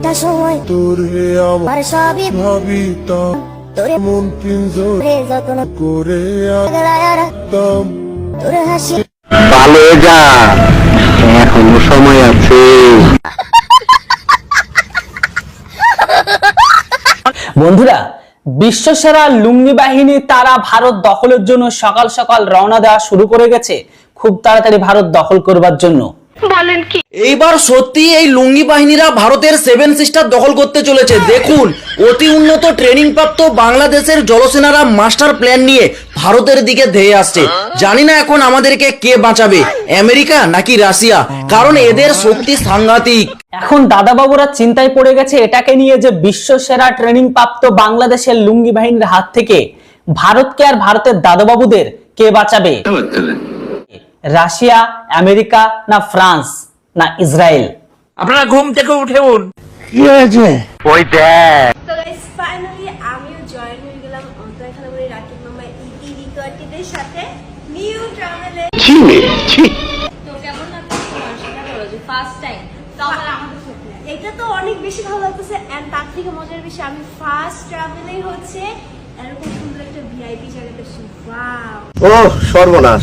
একটা সময় তোরে আমার আমার সবই ভাবিতাম তোরে মন পিঞ্জর যত্ন করে গলায় আতাম তোরে হাসি। ভালো যা। এখনও সময় আছে। বন্ধুরা বিশ্বসেরা লুঙ্গি বাহিনী তারা ভারত দখলের জন্য সকাল সকাল রওনা দেওয়া শুরু করে গেছে। খুব তাড়াতাড়ি ভারত দখল করবার জন্য। এইবার সত্যি এই লুঙ্গি বাহিনীরা ভারতের সেভেন সিস্টার দখল করতে চলেছে। দেখুন অতি উন্নত ট্রেনিং প্রাপ্ত বাংলাদেশের জলসেনারা মাস্টার প্ল্যান নিয়ে ভারতের দিকে ধেয়ে আসছে। জানি না এখন আমাদেরকে কে বাঁচাবে আমেরিকা নাকি রাশিয়া? কারণ এদের শক্তি সাংঘাতিক। এখন দাদাবাবুরা চিন্তায় পড়ে গেছে এটাকে নিয়ে যে বিশ্ব সেরা ট্রেনিং প্রাপ্ত বাংলাদেশের লুঙ্গি বাহিনীর হাত থেকে ভারতকে আর ভারতের দাদাবাবুদের কে বাঁচাবে? রাশিয়া আমেরিকা না ফ্রান্স না ইসরায়েল? আপনারা ঘুম থেকে উঠেউন ওই দেখ। তো গাইস ফাইনালি আমিও জয়েন হয়ে গেলাম অন্তরাখানাবাড়ি রাকিব মামা ইডি টোয়েন্টিদের সাথে নিউ ট্রাভেলে ছি ছি। তো কেমন লাগছে? তোমার সেটা বলো যে ফার্স্ট টাইম এটা তো অনেক বেশি ভালো লাগতেছে এন্ড তার থেকে মজার বিষয় আমি ফার্স্ট ট্রাভেলেই হচ্ছে এরকম সুন্দর একটা ভিআইপি জায়গাতে। ওয়াও ও সর্বনাশ।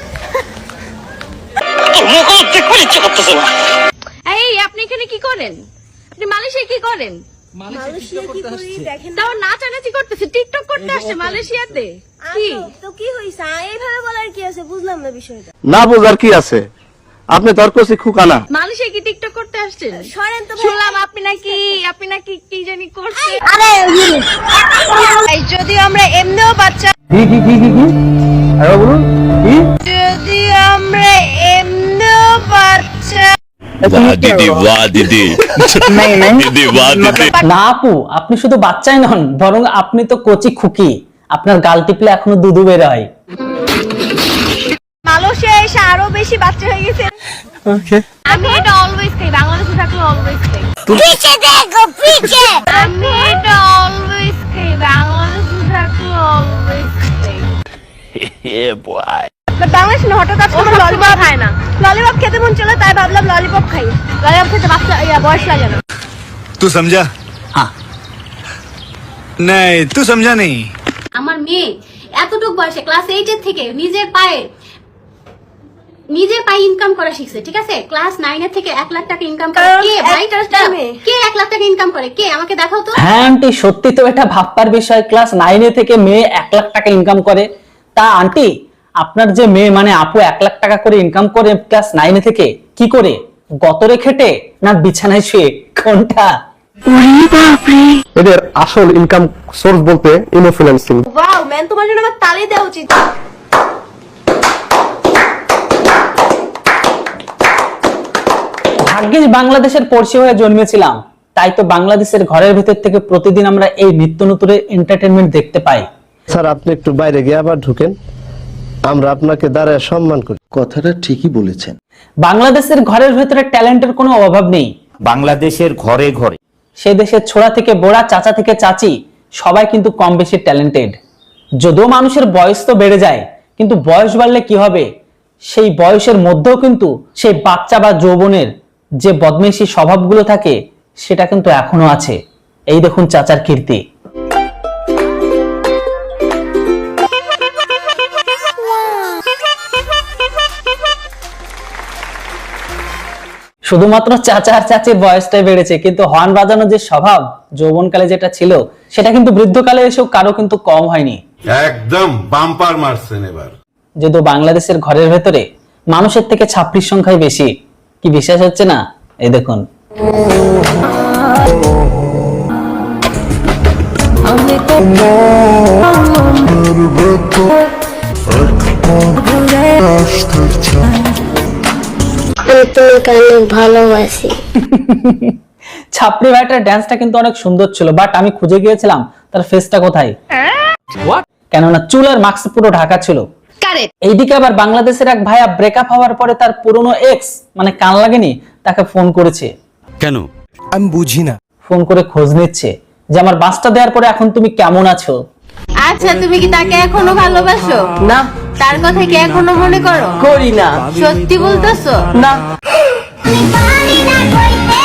ইডি এই হচ্ছে টোয়েন্টি এই আপনি এখানে কি করেন? আপনি মালয়েশিয়া কি করেন? মালয়েশিয়া কি করি? দেখেন তাও নাচানাচি করতেছে টিকটক করতে আসছে মালয়েশিয়াতে। কি? আতো, তো কি হইছে? এইভাবে বলার কি আছে? বুঝলাম না বিষয়টা। না বোঝার কি আছে? আপনি তর্ক খুকানা। মালয়েশিয়া কি টিকটক করতে আসছেন? সরেন তো। শুনলাম আপনি নাকি আপনি নাকি কি জানি করছেন। যদিও আমরা এমনিও বাচ্চা কি কি কি কি আরে বলুন কি? দিদি বাহ দিদি দিদি বাহ দিদি না আপু আপনি শুধু বাচ্চাই নন বরং আপনি তো কচি খুকি। আপনার গাল টিপলে এখনও দুধু বের হয়। মালয়েশিয়া এসে আরও বেশি বাচ্চা হয়ে গেছে। আমি এটা অলওয়েজ খাই বাংলাদেশে থাকলে অলওয়েজ খাই। পিছে দেখো পিছে আমি এটা অলওয়েজ খাই বাংলাদেশে থাকলে অলওয়েজ খাই। বাট বাংলাদেশ হঠাৎ কাজ করে ললিপপ খায় না। ললিপপ খেতে মন চলে তাই ভাবলাম ললিপপ খাই। ললিপপ খেতে বাচ্চা বয়স লাগে না। তুই সমঝা হ্যাঁ নাই তুই সমঝা নেই আমার মেয়ে এতটুকু বয়সে ক্লাস এইটের থেকে নিজের পায়ে নিজে পাই ইনকাম করা শিখছে ঠিক আছে? ক্লাস নাইন থেকে এক লাখ টাকা ইনকাম করে। কে ভাই? কে এক লাখ টাকা ইনকাম করে? কে? আমাকে দেখাও তো। হ্যাঁ আন্টি সত্যি তো এটা ভাববার বিষয়। ক্লাস নাইনে থেকে মেয়ে এক লাখ টাকা ইনকাম করে। তা আন্টি আপনার যে মেয়ে মানে আপু এক লাখ টাকা করে ইনকাম করে ক্লাস নাইনে থেকে কি করে? গতরে খেটে না বিছানায় শুয়ে? কোনটা? এদের আসল ইনকাম সোর্স বলতে ইনফ্লুয়েন্সিং ওয়াও ম্যান তোমার জন্য আমার তালি দেওয়া উচিত। ভাগ্যিস বাংলাদেশের পড়শি হয়ে জন্মেছিলাম। তাই তো বাংলাদেশের ঘরের ভিতর থেকে প্রতিদিন আমরা এই নিত্য নতুনের এন্টারটেনমেন্ট দেখতে পাই। স্যার আপনি একটু বাইরে গিয়ে আবার ঢুকেন। আমরা আপনাকে দাঁড়ায় সম্মান করি। কথাটা ঠিকই বলেছেন। বাংলাদেশের ঘরের ভেতরে ট্যালেন্টের কোনো অভাব নেই। বাংলাদেশের ঘরে ঘরে। সে দেশের ছোড়া থেকে বোড়া চাচা থেকে চাচি সবাই কিন্তু কম বেশি ট্যালেন্টেড। যদিও মানুষের বয়স তো বেড়ে যায় কিন্তু বয়স বাড়লে কি হবে? সেই বয়সের মধ্যেও কিন্তু সেই বাচ্চা বা যৌবনের যে বদমেশি স্বভাবগুলো থাকে সেটা কিন্তু এখনও আছে। এই দেখুন চাচার কীর্তি। শুধুমাত্র চাচা আর চাচির বয়সটাই বেড়েছে কিন্তু হর্ন বাজানোর যে স্বভাব যৌবনকালে যেটা ছিল সেটা কিন্তু বৃদ্ধকালে এসব কারও কিন্তু কম হয়নি। একদম বাম্পার মারছেন এবার। যদিও বাংলাদেশের ঘরের ভেতরে মানুষের থেকে ছাপড়ির সংখ্যাই বেশি কি বিশ্বাস হচ্ছে না? এই দেখুন। তোমাকে অনেক ভালোবাসি। ছাপড়ি ভাইটার ড্যান্সটা কিন্তু অনেক সুন্দর ছিল বাট আমি খুঁজে গিয়েছিলাম তার ফেসটা কোথায়? কেননা চুল আর মাস্ক পুরো ঢাকা ছিল। এইদিকে আবার বাংলাদেশের এক ভাইয়া ব্রেকআপ হওয়ার পরে তার পুরনো এক্স মানে কান লাগেনি তাকে ফোন করেছে। কেন? আমি বুঝি না। ফোন করে খোঁজ নিচ্ছে যে আমার বাসটা দেওয়ার পরে এখন তুমি কেমন আছো? আচ্ছা তুমি কি তাকে এখনও ভালোবাসো? না। তার কথা কি এখনও মনে করো? করি না। সত্যি বলতেছো? না। আমি পারি না কইতে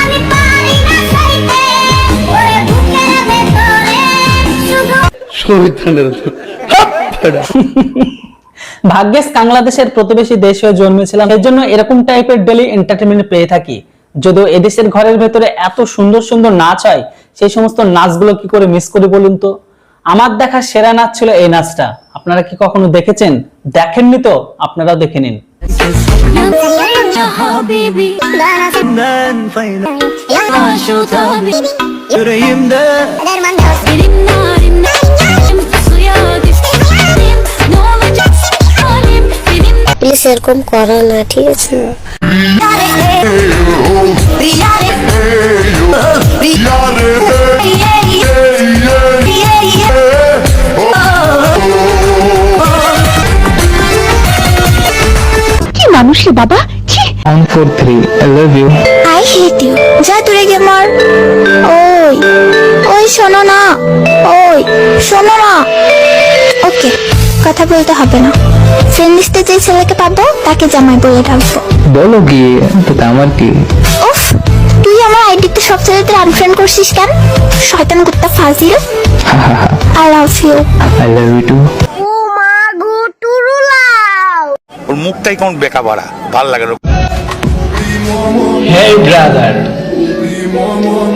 আমি পারি না সইতে ওরে বুকের ভেতরে শুধু ভাগ্যেস বাংলাদেশের প্রতিবেশী দেশ জন্মেছিলাম। এর জন্য এরকম টাইপের ডেলি এন্টারটেনমেন্ট পেয়ে থাকি। যদিও এদেশের ঘরের ভেতরে এত সুন্দর সুন্দর নাচ হয় সেই সমস্ত নাচগুলো কি করে মিস করি বলুন তো? আমার দেখা সেরা নাচ ছিল এই নাচটা। আপনারা কি কখনো দেখেছেন? দেখেননি তো? আপনারাও দেখে নিন। Senden fayda? Yavaş ol Yüreğimde. Derman göz. Benim narim Şimdi suya düştüm Ne olacak? Halim Benim. Please welcome Corona ঠিক আছে Yare Yare ছি আই হেট ইউ যা দূরে গিয়ে মর ওই ওই শোনো না। ওই শোনো না। ওকে কথা বলতে হবে না। ফ্রেন্ড লিস্টে যে ছেলেকে পাবো তাকে জামাই বলে ডাকবো। বলো গিয়ে তাতে আমার কি উফ তুই আমার আইডিতে সব ছেলেদের আনফ্রেন্ড করছিস কেন? শয়তান কুত্তা ফাজিল। I love you I love you too গো মুখটাই কেমন বেকা বাড়া ভালো লাগে না। হে ব্রাদার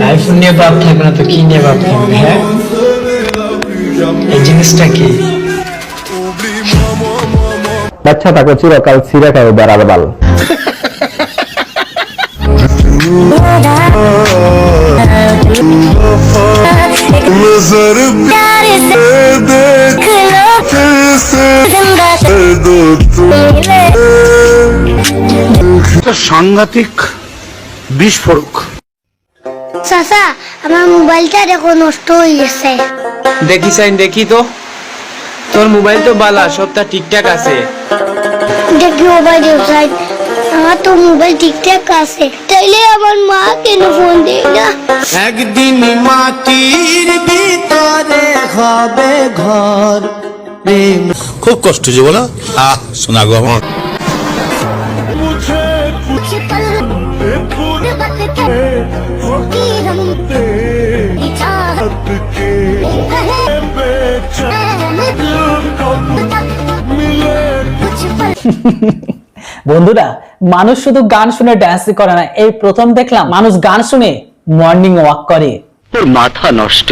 আইফোন নিয়ে ভাব থাকবে না তো কি নিয়ে ভাব থাকবে হ্যাঁ এই জিনিসটা কি বাচ্চা তাকে চিরকাল ছিঁড়ে খাবে বেড়ার বাল नजर प्यार से একটা সাংঘাতিক বিস্ফোরক। চাচা আমার মোবাইলটা দেখো নষ্ট হয়ে গেছে। দেখি সাইন দেখি তো। তোর মোবাইল তো বালা সবটা ঠিকঠাক আছে। দেখি ও ভাই দেব সাইন। আমার তো মোবাইল ঠিকঠাক আছে। তাইলে আমার মা কেন ফোন দেয় না? একদিন মাটির ভিতরে হবে ঘর। খুব কষ্ট যে বলো। আহ শোনা গো আমার। বন্ধুরা মানুষ শুধু গান শুনে ড্যান্স করে না এই প্রথম দেখলাম মানুষ গান শুনে মর্নিং ওয়াক করে। মাথা নষ্ট।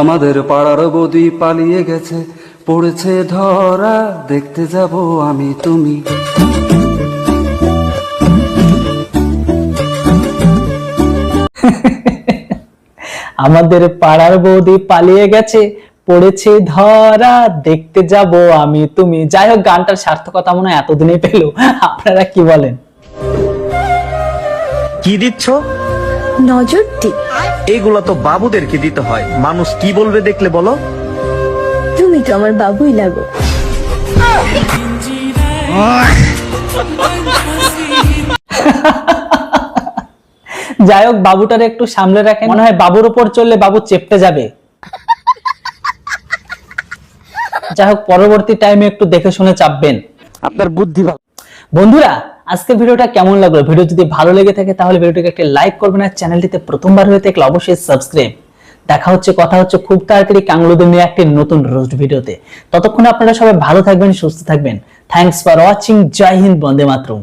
আমাদের পাড়ার বদি পালিয়ে গেছে পড়েছে ধরা দেখতে যাব আমি তুমি। আমাদের পাড়ার বৌদি পালিয়ে গেছে পড়েছে ধরা দেখতে যাব আমি তুমি। যাই হোক গানটার সার্থকতা মনে হয় এতদিনে পেল। আপনারা কি বলেন? কি দিচ্ছ? নজর দিক এইগুলো তো বাবুদেরকে দিতে হয়। মানুষ কি বলবে দেখলে বলো? তুমি তো আমার বাবুই লাগো। যাই হোক বাবুটারে একটু সামলে রাখেন। মনে হয় বাবুর উপর চললে বাবু চেপতে যাবে। যাই হোক পরবর্তী টাইমে একটু দেখে শুনে চাপবেন। আপনার বুদ্ধি ভালো। বন্ধুরা আজকের ভিডিওটা কেমন লাগল? ভিডিও যদি ভালো লেগে থাকে তাহলে ভিডিওটিকে একটা লাইক করবেন আর চ্যানেলটিতে প্রথমবার হয়ে থাকলে অবশ্যই সাবস্ক্রাইব দেখা হচ্ছে কথা হচ্ছে খুব তাড়াতাড়ি কাংলুদের নিয়ে একটি নতুন রোস্ট ভিডিওতে। ততক্ষণ আপনারা সবাই ভালো থাকবেন সুস্থ থাকবেন। Thanks for watching Jai Hind Bande Mataram.